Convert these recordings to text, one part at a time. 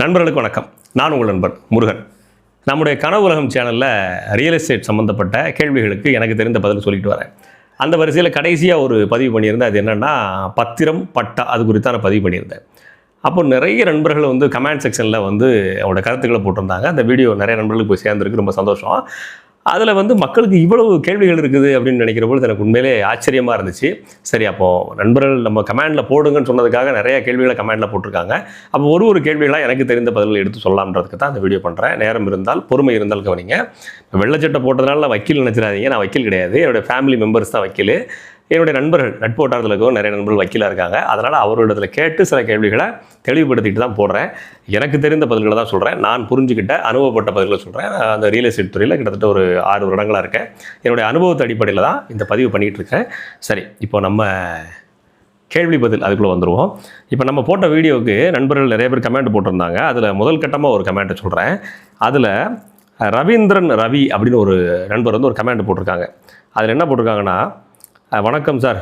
நண்பர்களுக்கு வணக்கம். நான் உங்கள் நண்பர் முருகன். நம்முடைய கனவு உலகம் சேனலில் ரியல் எஸ்டேட் சம்மந்தப்பட்ட கேள்விகளுக்கு எனக்கு தெரிந்த பதில் சொல்லிட்டு வரேன். அந்த வரிசையில் கடைசியாக ஒரு பதிவு பண்ணியிருந்தேன். அது என்னென்னா பத்திரம் பட்டா அது குறித்து நான் பதிவு பண்ணியிருந்தேன். அப்போ நிறைய நண்பர்கள் வந்து கமெண்ட் செக்ஷனில் வந்து அவங்களோட கருத்துக்களை போட்டிருந்தாங்க. அந்த வீடியோ நிறைய நண்பர்களுக்கு போய் சேர்ந்துருக்கு. ரொம்ப சந்தோஷம். அதில் வந்து மக்களுக்கு இவ்வளவு கேள்விகள் இருக்குது அப்படின்னு நினைக்கிற பொழுது எனக்கு உண்மையிலே ஆச்சரியமாக இருந்துச்சு. சரி அப்போது நண்பர்கள் நம்ம கமெண்டில் போடுங்கன்னு சொன்னதுக்காக நிறைய கேள்விகளை கமெண்டில் போட்டிருக்காங்க. அப்போ ஒரு ஒரு கேள்விகளாக எனக்கு தெரிந்த பதில்கள் எடுத்து சொல்லலாம்ன்றதுக்கு தான் அந்த வீடியோ பண்ணுறேன் நேரம் இருந்தால் பொறுமை இருந்தால் கவனிங்க. வெள்ளச்சட்டை போட்டதுனால வக்கீல் நினச்சிடாதீங்க. நான் வக்கீல் கிடையாது. என்னுடைய ஃபேமிலி மெம்பர்ஸ் தான் வக்கீல். என்னுடைய நண்பர்கள் நட்பு வட்டாரத்தில் இருக்கவும் நிறைய நண்பர்கள் வக்கீலாக இருக்காங்க. அதனால் அவர்களிடத்தில் கேட்டு சில கேள்விகளை தெளிவுபடுத்திட்டு தான் போடுறேன். எனக்கு தெரிந்த பதில்களை தான் சொல்கிறேன் நான் புரிஞ்சுக்கிட்ட அனுபவப்பட்ட பதில்களை சொல்கிறேன் அந்த ரியல் எஸ்டேட் துறையில் கிட்டத்தட்ட ஒரு ஆறு வருடங்களாக இருக்கேன். என்னுடைய அனுபவத்தை அடிப்படையில் தான் இந்த பதிவு பண்ணிகிட்டு இருக்கேன். சரி இப்போ நம்ம கேள்வி பதில் அதுக்குள்ளே வந்துடுவோம் இப்போ நம்ம போட்ட வீடியோவுக்கு நண்பர்கள் நிறைய பேர் கமெண்ட் போட்டிருந்தாங்க. அதில் முதல் கட்டமாக ஒரு கமெண்ட்டை சொல்கிறேன் அதில் ரவீந்திரன் ரவி அப்படின்னு ஒரு நண்பர் வந்து ஒரு கமெண்ட் போட்டிருக்காங்க. அதில் என்ன போட்டிருக்காங்கன்னா வணக்கம் சார்.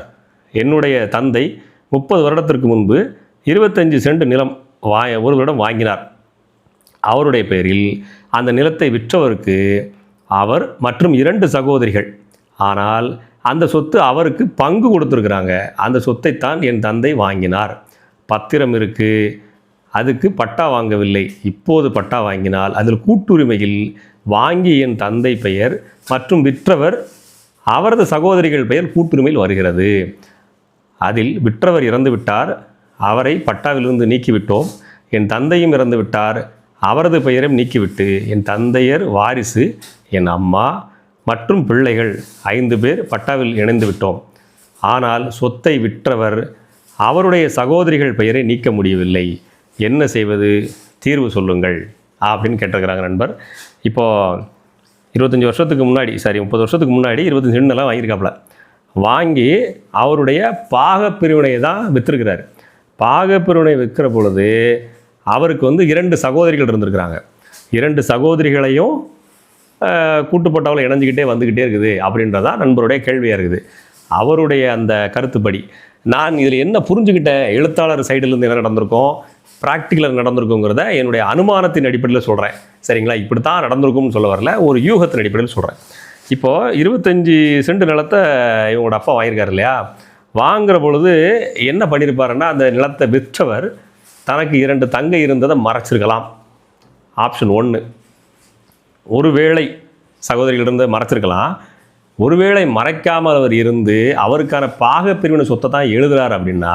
என்னுடைய தந்தை முப்பது வருடத்திற்கு முன்பு இருபத்தஞ்சு சென்ட் நிலம் வா ஒரு வருடம் வாங்கினார். அவருடைய பெயரில் அந்த நிலத்தை விற்றவருக்கு அவர் மற்றும் இரண்டு சகோதரிகள். ஆனால் அந்த சொத்து அவருக்கு பங்கு கொடுத்துருக்குறாங்க. அந்த சொத்தைத்தான் என் தந்தை வாங்கினார். பத்திரம் இருக்குது அதுக்கு பட்டா வாங்கவில்லை. இப்போது பட்டா வாங்கினால் அதில் கூட்டுரிமையில் வாங்கி என் தந்தை பெயர் மற்றும் விற்றவர் அவரது சகோதரிகள் பெயர் கூட்டுரிமையில் வருகிறது. அதில் விற்றவர் இறந்துவிட்டார். அவரை பட்டாவிலிருந்து நீக்கிவிட்டோம். என் தந்தையும் இறந்து விட்டார் அவரது பெயரையும் நீக்கிவிட்டு என் தந்தையர் வாரிசு என் அம்மா மற்றும் பிள்ளைகள் ஐந்து பேர் பட்டாவில் இணைந்து விட்டோம் ஆனால் சொத்தை விற்றவர் அவருடைய சகோதரிகள் பெயரை நீக்க முடியவில்லை. என்ன செய்வது? தீர்வு சொல்லுங்கள். அப்படின்னு கேட்டிருக்கிறாங்க நண்பர். இப்போது இருபத்தஞ்சி வருஷத்துக்கு முன்னாடி சாரி முப்பது வருஷத்துக்கு முன்னாடி இருபத்தஞ்சி சென்டெல்லாம் வாங்கியிருக்காப்புல. வாங்கி அவருடைய பாகப் பிரிவினையை தான் விற்றுருக்கிறார் பாகப் பிரிவினை விற்கிற பொழுது அவருக்கு வந்து இரண்டு சகோதரிகள் இருந்திருக்கிறாங்க. இரண்டு சகோதரிகளையும் கூட்டுப்பட்டவளை இணைஞ்சிக்கிட்டே வந்துக்கிட்டே இருக்குது அப்படின்றதான் நண்பருடைய கேள்வியாக இருக்குது. அவருடைய அந்த கருத்துப்படி நான் இதில் என்ன புரிஞ்சுக்கிட்டேன்? எழுத்தாளர் சைடிலேருந்து என்ன நடந்திருக்கோம்? ப்ராக்டிக்கலாக நடந்திருக்குங்கிறத என்னுடைய அனுமானத்தின் அடிப்படையில் சொல்கிறேன் சரிங்களா? இப்படி தான் நடந்திருக்கும்னு சொல்ல வரல. ஒரு யூகத்தின் அடிப்படையில் சொல்கிறேன் இப்போது இருபத்தஞ்சி சென்ட் நிலத்தை இவங்களோட அப்பா வாங்கியிருக்காரு இல்லையா? வாங்குற பொழுது என்ன பண்ணியிருப்பாருன்னா அந்த நிலத்தை விற்றவர் தனக்கு இரண்டு தங்கை இருந்ததை மறைச்சிருக்கலாம். ஆப்ஷன் ஒன்று ஒருவேளை சகோதரிகளிருந்து மறைச்சிருக்கலாம். ஒருவேளை மறைக்காமல் அவர் இருந்து அவருக்கான பாகப்பிரிவின சொத்தை தான் எழுதுறாரு அப்படின்னா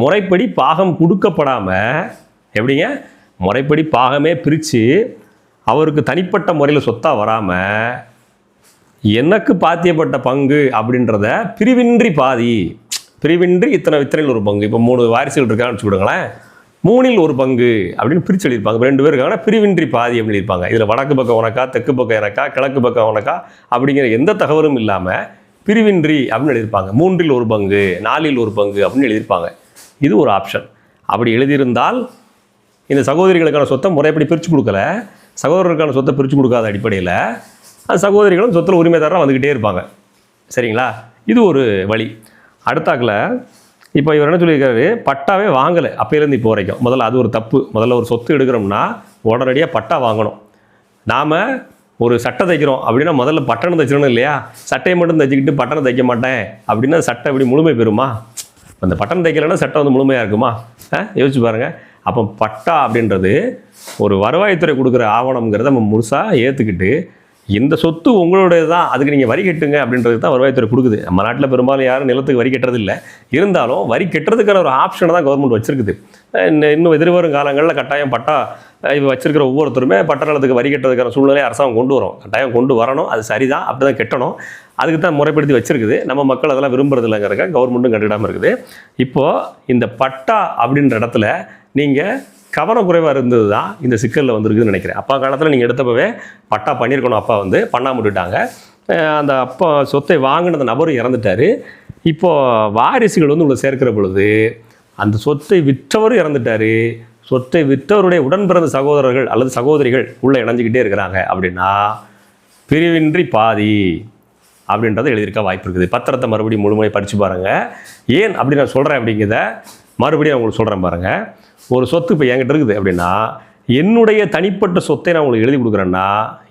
முறைப்படி பாகம் கொடுக்கப்படாமல் எப்படிங்க? முறைப்படி பாகமே பிரித்து அவருக்கு தனிப்பட்ட முறையில் சொத்தாக வராமல் எனக்கு பாத்தியப்பட்ட பங்கு அப்படின்றத பிரிவின்றி பாதி பிரிவின்றி இத்தனை இத்தனையில் ஒரு பங்கு. இப்போ மூணு வாரிசுகள் இருக்கான்னு வச்சுக்கோங்களேன். மூணில் ஒரு பங்கு அப்படின்னு பிரித்து எழுதியிருப்பாங்க. ரெண்டு பேர் இருக்காங்கன்னா பிரிவின்றி பாதி அப்படின்னு இருப்பாங்க இதில் வடக்கு பக்கம் உனக்கா தெற்கு பக்கம் எனக்கா கிழக்கு பக்கம் உனக்கா அப்படிங்கிற எந்த தகவலும் இல்லாமல் பிரிவின்றி அப்படின்னு எழுதியிருப்பாங்க. மூன்றில் ஒரு பங்கு நாலில் ஒரு பங்கு அப்படின்னு எழுதியிருப்பாங்க. இது ஒரு ஆப்ஷன் அப்படி எழுதியிருந்தால் இந்த சகோதரிகளுக்கான சொத்தை முறைப்படி பிரித்து கொடுக்கல. சகோதரருக்கான சொத்தை பிரித்து கொடுக்காத அடிப்படையில் அந்த சகோதரிகளும் சொத்தில் உரிமைதாரராக வந்துக்கிட்டே இருப்பாங்க. சரிங்களா? இது ஒரு வழி. அடுத்தாக்கில் இப்போ இவர் என்ன சொல்லியிருக்காரு? பட்டாவே வாங்கலை. அப்போலேருந்து இப்போ வரைக்கும். முதல்ல அது ஒரு தப்பு. முதல்ல ஒரு சொத்து எடுக்கிறோம்னா உடனடியாக பட்டா வாங்கணும். நாம் ஒரு சட்டை தைக்கிறோம் அப்படின்னா முதல்ல பட்டணம் தைச்சிடணும் இல்லையா? சட்டையை மட்டும் தைச்சிக்கிட்டு பட்டணம் தைக்க மாட்டேன். அப்படின்னா சட்டை அப்படி முழுமை பெறுமா? அந்த பட்டன் தைக்கலைன்னா சட்டை வந்து முழுமையாக இருக்குமா? ஆ யோசிச்சு பாருங்கள் அப்போ பட்டா அப்படின்றது ஒரு வருவாய்த்துறை கொடுக்குற ஆவணம்ங்கிறத நம்ம முழுசாக ஏற்றுக்கிட்டு இந்த சொத்து உங்களுடைய தான் அதுக்கு நீங்கள் வரி கட்டுங்க அப்படின்றது தான் வருவாய்த்துறை கொடுக்குது. நம்ம நாட்டில் பெரும்பாலும் யாரும் நிலத்துக்கு வரி கட்டுறது இல்லை இருந்தாலும் வரி கட்டுறதுக்கான ஒரு ஆப்ஷனை தான் கவர்மெண்ட் வச்சுருக்குது. இன்னும் இன்னும் எதிர்வரும் காலங்களில் கட்டாயம் பட்டா இப்போ வச்சிருக்கிற ஒவ்வொருத்தருமே பட்ட நிலத்துக்கு வரி கட்டுறதுக்கான சூழ்நிலையை அரசாங்கம் கொண்டு வரும். கட்டாயம் கொண்டு வரணும். அது சரிதான். அப்படி தான் கட்டணும். அதுக்கு தான் முறைப்படுத்தி வச்சிருக்குது. நம்ம மக்கள் அதெல்லாம் விரும்புறது இல்லைங்கிறக்க கவர்மெண்ட்டும் கண்டுடாமல் இருக்குது. இப்போது இந்த பட்டா அப்படின்ற இடத்துல நீங்கள் கவனக்குறைவாக இருந்தது தான் இந்த சிக்கலில் வந்திருக்குதுன்னு நினைக்கிறேன். அப்பா காலத்தில் நீங்கள் எடுத்தப்பவே பட்டா பண்ணியிருக்கணும். அப்பா வந்து பண்ணாம விட்டுட்டாங்க அந்த அப்பா சொத்தை வாங்கினது நபரும் இறந்துட்டார். இப்போது வாரிசுகள் வந்து உங்களை சேர்க்கிற பொழுது அந்த சொத்தை விற்றவரும் இறந்துட்டார். சொத்தை விற்றவருடைய உடன்பிறந்த சகோதரர்கள் அல்லது சகோதரிகள் உள்ளே இணைஞ்சிக்கிட்டே இருக்கிறாங்க அப்படின்னா பிரிவின்றி பாதி. அப்படின்றத எழுதியிருக்க வாய்ப்பு இருக்குது. பத்திரத்தை மறுபடியும் முழுமையை படித்து பாருங்கள் ஏன் அப்படி நான் சொல்கிறேன் அப்படிங்கிறத மறுபடியும் உங்களுக்கு சொல்கிறேன் பாருங்கள் ஒரு சொத்து இப்போ என்கிட்ட இருக்குது அப்படின்னா என்னுடைய தனிப்பட்ட சொத்தை நான் உங்களுக்கு எழுதி கொடுக்குறேன்னா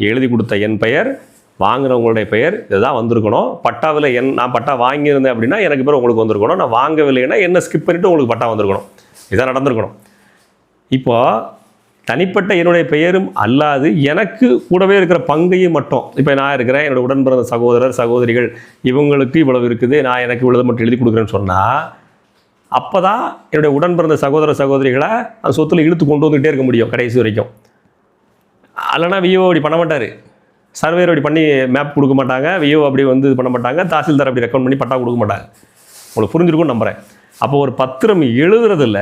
எழுதி கொடுத்த என் பெயர் வாங்குறவங்களுடைய பெயர் இதுதான் வந்திருக்கணும். பட்டாவில் என் நான் பட்டா வாங்கியிருந்தேன் அப்படின்னா எனக்கு பேர் உங்களுக்கு வந்திருக்கணும். நான் வாங்கவில்லைன்னா என்ன ஸ்கிப் பண்ணிவிட்டு உங்களுக்கு பட்டா வந்திருக்கணும். இதான் நடந்திருக்கணும். இப்போது தனிப்பட்ட என்னுடைய பெயரும் அல்லாது எனக்கு கூடவே இருக்கிற பங்கையும் மட்டும். இப்போ நான் இருக்கிறேன் என்னோட உடன் பிறந்த சகோதரர் சகோதரிகள் இவங்களுக்கு இவ்வளவு இருக்குது நான் எனக்கு இவ்வளவு மட்டும் எழுதி கொடுக்குறேன்னு சொன்னால் அப்போ தான் என்னுடைய உடன் பிறந்த சகோதர சகோதரிகளை அந்த சொத்தில் இழுத்து கொண்டு வந்துகிட்டே இருக்க முடியும் கடைசி வரைக்கும். அல்லனா விஓ அப்படி பண்ண மாட்டார். சர்வேர் அப்படி பண்ணி மேப் கொடுக்க மாட்டாங்க விஓ அப்படி வந்து இது பண்ண மாட்டாங்க தாசில்தார் அப்படி ரெக்கமெண்ட் பண்ணி பட்டா கொடுக்க மாட்டாங்க. உங்களுக்கு புரிஞ்சிருக்கும்னு நம்புகிறேன் அப்போ ஒரு பத்திரம் எழுதுறதுல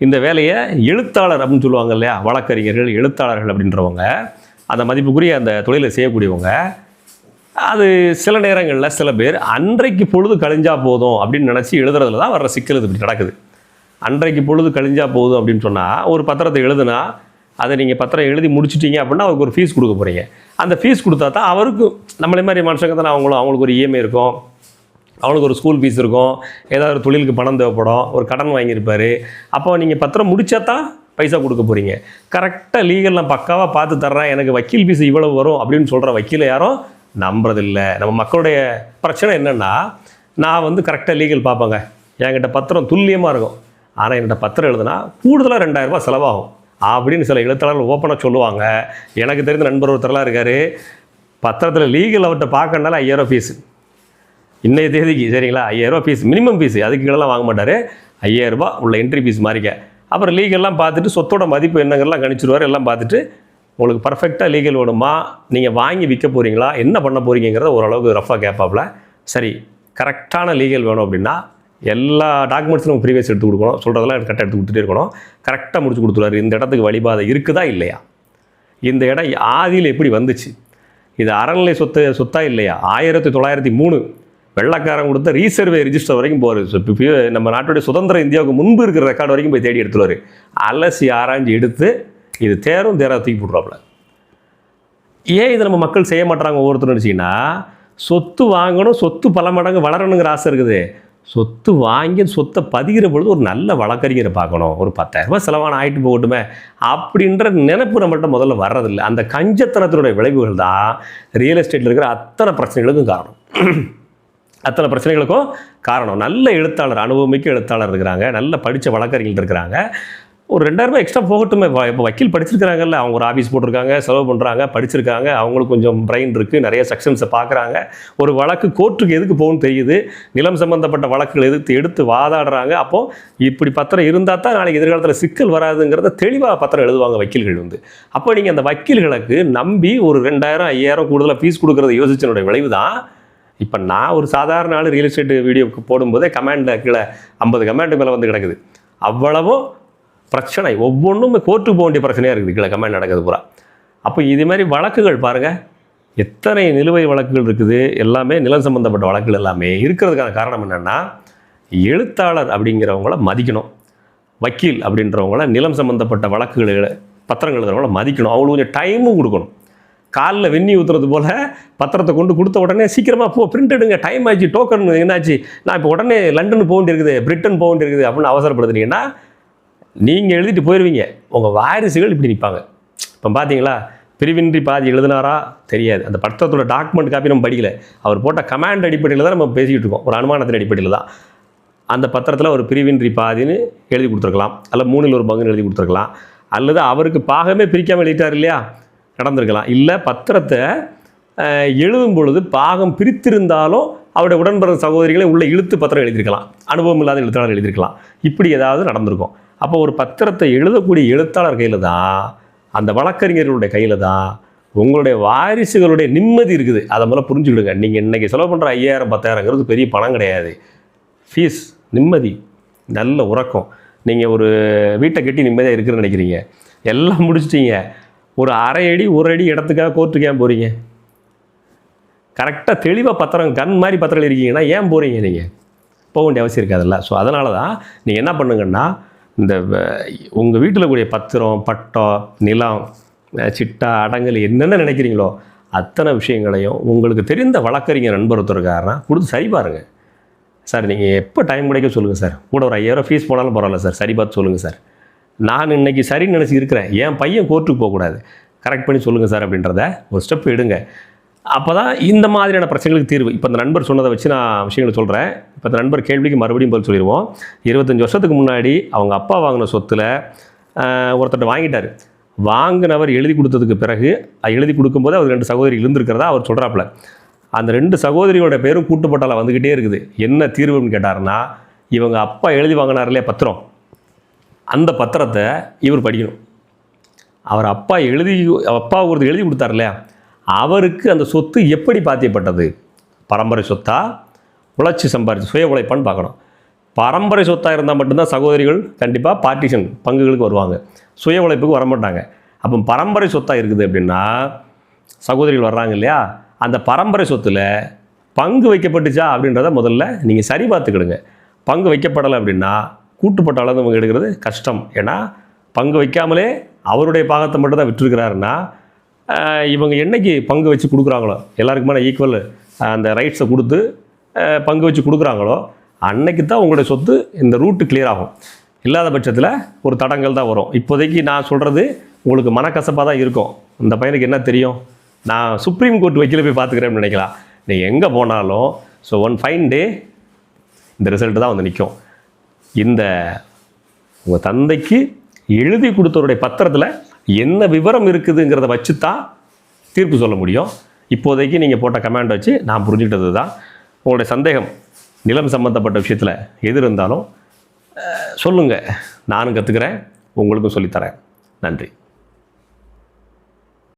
இந்த வேலையை எழுத்தாளர் அப்படின்னு சொல்லுவாங்க இல்லையா? வழக்கறிஞர்கள் எழுத்தாளர்கள் அப்படின்றவங்க அந்த மதிப்புக்குரிய அந்த தொழிலை செய்யக்கூடியவங்க அது சில நேரங்களில் சில பேர் அன்றைக்கு பொழுது கழிஞ்சா போதும் அப்படின்னு நினச்சி எழுதுறதுல தான் வர்ற சிக்கல் இது இப்படி நடக்குது. அன்றைக்கு பொழுது கழிஞ்சா போதும் அப்படின்னு சொன்னால் ஒரு பத்திரத்தை எழுதுனா அதை நீங்கள் பத்திரம் எழுதி முடிச்சிட்டீங்க அப்படின்னா அவருக்கு ஒரு ஃபீஸ் கொடுக்க போகிறீங்க அந்த ஃபீஸ் கொடுத்தா தான் அவருக்கும் நம்மளே மாதிரி மனுஷங்க தானே அவங்களும் அவங்களுக்கு ஒரு இஎம்ஐ இருக்கும். அவனுக்கு ஒரு ஸ்கூல் ஃபீஸ் இருக்கும். ஏதாவது ஒரு தொழிலுக்கு பணம் தேவைப்படும். ஒரு கடன் வாங்கியிருப்பார். அப்போ நீங்கள் பத்திரம் முடிச்சா தான் பைசா கொடுக்க போகிறீங்க கரெக்டாக லீகல் நான் பக்காவாக பார்த்து தர்றேன் எனக்கு வக்கீல் ஃபீஸ் இவ்வளவு வரும் அப்படின்னு சொல்கிற வக்கீலை யாரும் நம்புறதில்லை. நம்ம மக்களுடைய பிரச்சனை என்னென்னா நான் வந்து கரெக்டாக லீகல் பார்ப்பேங்க. என்கிட்ட பத்திரம் துல்லியமாக இருக்கும். ஆனால் என்கிட்ட பத்திரம் எழுதுனா கூடுதலாக ரெண்டாயிரம் செலவாகும். அப்படின்னு சில எழுத்தாளர்கள் ஓப்பனாக சொல்லுவாங்க. எனக்கு தெரிந்த நண்பர் ஒருத்தரெலாம் இருக்கார். பத்திரத்தில் லீகல் அவர்கிட்ட பார்க்கறனால ஐயாயிரம் ஃபீஸு இன்றைய தேதிக்கு சரிங்களா? ஐயாயிரரூபா ஃபீஸ் மினிமம் ஃபீஸ் அதுக்கு கீழெலாம் வாங்க மாட்டார். ஐயாயிரரூபா உள்ள என்ட்ரி ஃபீஸ் மாறிக்க. அப்புறம் லீகல்லாம் பார்த்துட்டு சொத்தோட மதிப்பு என்னங்கிறலாம் கணிச்சிருவார். எல்லாம் பார்த்துட்டு உங்களுக்கு பர்ஃபெக்டாக லீகல் வேணுமா நீங்கள் வாங்கி விற்க போகிறீங்களா என்ன பண்ண போகிறீங்கிறத ஓரளவுக்கு ரஃபாக கேட்பாப்புல சரி கரெக்டான லீகல் வேணும் அப்படின்னா எல்லா டாக்குமெண்ட்ஸும் நம்ம ப்ரீவியஸ் எடுத்து கொடுக்கணும். சொல்கிறதெல்லாம் கரெக்டாக எடுத்து கொடுத்துட்டே இருக்கணும். கரெக்டாக முடிச்சு கொடுத்துருவாரு. இந்த இடத்துக்கு வழிபாதை இருக்குதா இல்லையா? இந்த இடம் ஆதியில் எப்படி வந்துச்சு? இது அறநிலை சொத்து சொத்தா இல்லையா? ஆயிரத்தி தொள்ளாயிரத்தி மூணு வெள்ளக்காரன் கொடுத்த ரீசர்வே ரிஜிஸ்டர் வரைக்கும் போகிறார் நம்ம நாட்டுடைய சுதந்திர இந்தியாவுக்கு முன்பு இருக்கிற ரெக்கார்டு வரைக்கும் போய் தேடி எடுத்துருவார் அலசி ஆராய்ஞ்சு எடுத்து இது தேரும் தேரா தூக்கி போட்டுருவாப்புல. ஏன் இதை நம்ம மக்கள் செய்ய மாட்டாங்க ஒவ்வொருத்தரும் நினச்சிங்கன்னா சொத்து வாங்கணும் சொத்து பல மடங்கு வளரணுங்கிற ஆசை இருக்குது. சொத்து வாங்கி சொத்தை பதிகிற பொழுது ஒரு நல்ல வழக்கறிஞரை பார்க்கணும். ஒரு பத்தாயிரரூபா செலவான ஆகிட்டு போகட்டுமே அப்படின்ற நினைப்பு நம்மள்ட்ட முதல்ல வர்றதில்லை. அந்த கஞ்சத்தனத்தினுடைய விளைவுகள் தான் ரியல் எஸ்டேட்டில் இருக்கிற அத்தனை பிரச்சனைகளுக்கும் காரணம். அத்தனை பிரச்சனைகளுக்கும் காரணம். நல்ல எழுத்தாளர் அனுபவமிக்க எழுத்தாளர் இருக்கிறாங்க. நல்ல படித்த வழக்கறிஞர்கள் இருக்கிறாங்க. ஒரு ரெண்டாயிரம் எக்ஸ்ட்ரா போகட்டுமே. வ- இப்போ வக்கீல் படிச்சிருக்கிறாங்கல்ல அவங்க ஒரு ஆஃபீஸ் போட்டிருக்காங்க செலவு பண்ணுறாங்க படிச்சிருக்காங்க. அவங்களுக்கு கொஞ்சம் பிரெயின் இருக்குது நிறைய செக்ஷன்ஸை பார்க்குறாங்க. ஒரு வழக்கு கோர்ட்டுக்கு எதுக்கு போகணும்னு தெரியுது. நிலம் சம்மந்தப்பட்ட வழக்குகள் எதிர்த்து எடுத்து வாதாடுறாங்க. அப்போது இப்படி பத்திரம் இருந்தால் தான் நாளைக்கு எதிர்காலத்தில் சிக்கல் வராதுங்கிறத தெளிவாக பத்திரம் எழுதுவாங்க வக்கீல்கள் வந்து. அப்போ நீங்கள் அந்த வக்கீல்களுக்கு நம்பி ஒரு ரெண்டாயிரம் ஐயாயிரம் கூடுதலாக ஃபீஸ் கொடுக்குறத யோசிச்சனுடைய விளைவு தான் இப்போ நான் ஒரு சாதாரண ஆள் ரியல் எஸ்டேட் வீடியோவுக்கு போடும்போதே கமெண்ட்டில் கீழே ஐம்பது கமெண்ட் மேலே வந்து கிடக்குது. அவ்வளவும் பிரச்சனை. ஒவ்வொன்றும் கோர்ட்டுக்கு போக வேண்டிய பிரச்சனையாக இருக்குது. கீழே கமெண்ட் நடக்குது பூரா. அப்போ இது மாதிரி வழக்குகள் பாருங்கள் எத்தனை நிலுவை வழக்குகள் இருக்குது? எல்லாமே நிலம் சம்மந்தப்பட்ட வழக்குகள் எல்லாமே இருக்கிறதுக்கான காரணம் என்னென்னா எழுத்தாளர் அப்படிங்கிறவங்கள மதிக்கணும். வக்கீல் அப்படின்றவங்கள நிலம் சம்மந்தப்பட்ட வழக்குகள் பத்திரங்கள் இருக்கிறவங்கள மதிக்கணும். அவங்களுக்கு கொஞ்சம் டைமும் கொடுக்கணும். காலில் வெந்நி ஊற்றுறது போல் பத்திரத்தை கொண்டு கொடுத்த உடனே சீக்கிரமாக போ பிரிண்ட் எடுங்க டைம் ஆச்சு டோக்கன் என்னாச்சு? நான் இப்போ உடனே லண்டன் போக வேண்டியிருக்குது பிரிட்டன் போக வேண்டியிருக்குது அப்படின்னு அவசரப்படுத்துனீங்கன்னா நீங்கள் எழுதிட்டு போயிடுவீங்க உங்கள் வாரிசுகள் இப்படி நிற்பாங்க இப்போ பார்த்தீங்களா பிரிவின்றி பாதி எழுதினாரா? தெரியாது. அந்த பத்திரத்தோட டாக்குமெண்ட் காப்பி நம்ம படிக்கல. அவர் போட்ட கமாண்ட் அடிப்படையில் தான் நம்ம பேசிக்கிட்டு இருக்கோம். ஒரு அனுமானத்தின் அடிப்படையில் தான். அந்த பத்திரத்தில் ஒரு பிரிவின்றி பாதின்னு எழுதி கொடுத்துருக்கலாம். அல்ல மூணில் ஒரு பங்குன்னு எழுதி கொடுத்துருக்கலாம். அல்லது அவருக்கு பாகமே பிரிக்காமல் எழுதிட்டார் இல்லையா? நடந்திருக்கலாம். இல்லை பத்திரத்தை எழுதும் பொழுது பாகம் பிரித்திருந்தாலும் அவருடைய உடன்பிறந்த சகோதரிகளை உள்ள இழுத்து பத்திரம் எழுதியிருக்கலாம். அனுபவம் இல்லாத எழுத்தாளர் எழுதியிருக்கலாம். இப்படி ஏதாவது நடந்திருக்கும். அப்போ ஒரு பத்திரத்தை எழுதக்கூடிய எழுத்தாளர் கையில் தான் அந்த வழக்கறிஞர்களுடைய கையில் தான் உங்களுடைய வாரிசுகளுடைய நிம்மதி இருக்குது. அதை முதல்ல புரிஞ்சுக்கிடுங்க. நீங்கள் இன்றைக்கி செலவு பண்ணுற ஐயாயிரம் பத்தாயிரங்கிறது பெரிய பணம் கிடையாது. ஃபீஸ் நிம்மதி நல்ல உறக்கம். நீங்கள் ஒரு வீட்டை கட்டி நிம்மதியாக இருக்குன்னு நினைக்கிறீங்க. எல்லாம் முடிச்சிட்டீங்க. ஒரு அரை அடி ஒரு அடி இடத்துக்காக கோர்ட்டுக்கு ஏன் போகிறீங்க கரெக்டாக தெளிவாக பத்திரம் கண் மாதிரி பத்திரம் இருக்கீங்கன்னா ஏன் போகிறீங்க நீங்கள் போக வேண்டிய அவசியம் இருக்காதுல்ல. ஸோ அதனால தான் நீங்கள் என்ன பண்ணுங்கன்னா இந்த உங்கள் வீட்டில் கூடிய பத்திரம் பட்டம் நிலம் சிட்டா அடங்கல் என்னென்ன நினைக்கிறீங்களோ அத்தனை விஷயங்களையும் உங்களுக்கு தெரிந்த வழக்கறிஞர் நண்பர் ஒருத்தருக்காருனா கொடுத்து சரி பாருங்க. சார் நீங்கள் எப்போ டைம் கிடைக்க சொல்லுங்கள் சார். கூட ஒரு ஐயாயிரம் ஃபீஸ் போனாலும் பரவாயில்ல சார். சரி பார்த்து சொல்லுங்கள் சார். நான் இன்னைக்கு சரின்னு நினச்சி இருக்கிறேன். என் பையன் கோர்ட்டுக்கு போகக்கூடாது. கரெக்ட் பண்ணி சொல்லுங்கள் சார் அப்படின்றத ஒரு ஸ்டெப் எடுங்க. அப்போ தான் இந்த மாதிரியான பிரச்சனைகளுக்கு தீர்வு. இப்போ இந்த நண்பர் சொன்னதை வச்சு நான் விஷயங்களை சொல்கிறேன் இப்போ இந்த நண்பர் கேள்விக்கு மறுபடியும் பதில் சொல்லிடுவோம். இருபத்தஞ்சி வருஷத்துக்கு முன்னாடி அவங்க அப்பா வாங்கின சொத்தில் ஒருத்தர் வாங்கிட்டார். வாங்கினவர் எழுதி கொடுத்ததுக்கு பிறகு அது எழுதி கொடுக்கும்போது அவர் ரெண்டு சகோதரி இருந்திருக்கிறதா அவர் சொல்கிறாப்புல அந்த ரெண்டு சகோதரிகளோட பேரும் கூட்டுப்பட்டால வந்துக்கிட்டே இருக்குது. என்ன தீர்வுன்னு கேட்டாருன்னா இவங்க அப்பா எழுதி வாங்கினார்லையே பத்திரம்? அந்த பத்திரத்தை இவர் படிக்கணும். அவர் அப்பா எழுதி அப்பா ஒருத்தர் எழுதி கொடுத்தார் இல்லையா? அவருக்கு அந்த சொத்து எப்படி பாத்தியப்பட்டது? பரம்பரை சொத்தா? உழைச்சி சம்பாரிச்சு சுய உழைப்பான்னு பார்க்கணும். பரம்பரை சொத்தாக இருந்தால் மட்டும்தான் சகோதரிகள் கண்டிப்பாக பார்ட்டிஷன் பங்குகளுக்கு வருவாங்க. சுய உழைப்புக்கு வரமாட்டாங்க. அப்போ பரம்பரை சொத்தாக இருக்குது அப்படின்னா சகோதரிகள் வர்றாங்க இல்லையா? அந்த பரம்பரை சொத்தில் பங்கு வைக்கப்பட்டுச்சா அப்படின்றத முதல்ல நீங்கள் சரி பார்த்துக்கிடுங்க. பங்கு வைக்கப்படலை அப்படின்னா கூட்டுப்பட்ட அளவு அவங்க எடுக்கிறது கஷ்டம். ஏன்னா பங்கு வைக்காமலே அவருடைய பாகத்தை மட்டும் தான் விட்டுருக்கிறாருன்னா இவங்க என்னைக்கு பங்கு வச்சு கொடுக்குறாங்களோ எல்லாருக்குமான ஈக்குவல் அந்த ரைட்ஸை கொடுத்து பங்கு வச்சு கொடுக்குறாங்களோ அன்னைக்கு தான் உங்களுடைய சொத்து இந்த ரூட்டு கிளியர் ஆகும். இல்லாத பட்சத்தில் ஒரு தடங்கள் தான் வரும். இப்போதைக்கு நான் சொல்கிறது உங்களுக்கு மனக்கசப்பாக தான் இருக்கும். இந்த பையனுக்கு என்ன தெரியும்? நான் சுப்ரீம் கோர்ட் வக்கீல போய் பார்த்துக்கிறேன்னு நினைக்கலாம். நீ எங்கே போனாலும் ஸோ ஒன் ஃபைன் டே இந்த ரிசல்ட்டு தான் வந்து நிற்கும் இந்த உங்கள் தந்தைக்கு எழுதி கொடுத்தவருடைய பத்திரத்தில் என்ன விவரம் இருக்குதுங்கிறத வச்சு தான் தீர்ப்பு சொல்ல முடியும். இப்போதைக்கு நீங்கள் போட்ட கமாண்ட் வச்சு நான் புரிஞ்சுக்கிட்டது தான் உங்களுடைய சந்தேகம் நிலம் சம்மந்தப்பட்ட விஷயத்தில் எது இருந்தாலும் சொல்லுங்கள் நானும் கற்றுக்கிறேன் உங்களுக்கும் சொல்லித்தரேன். நன்றி.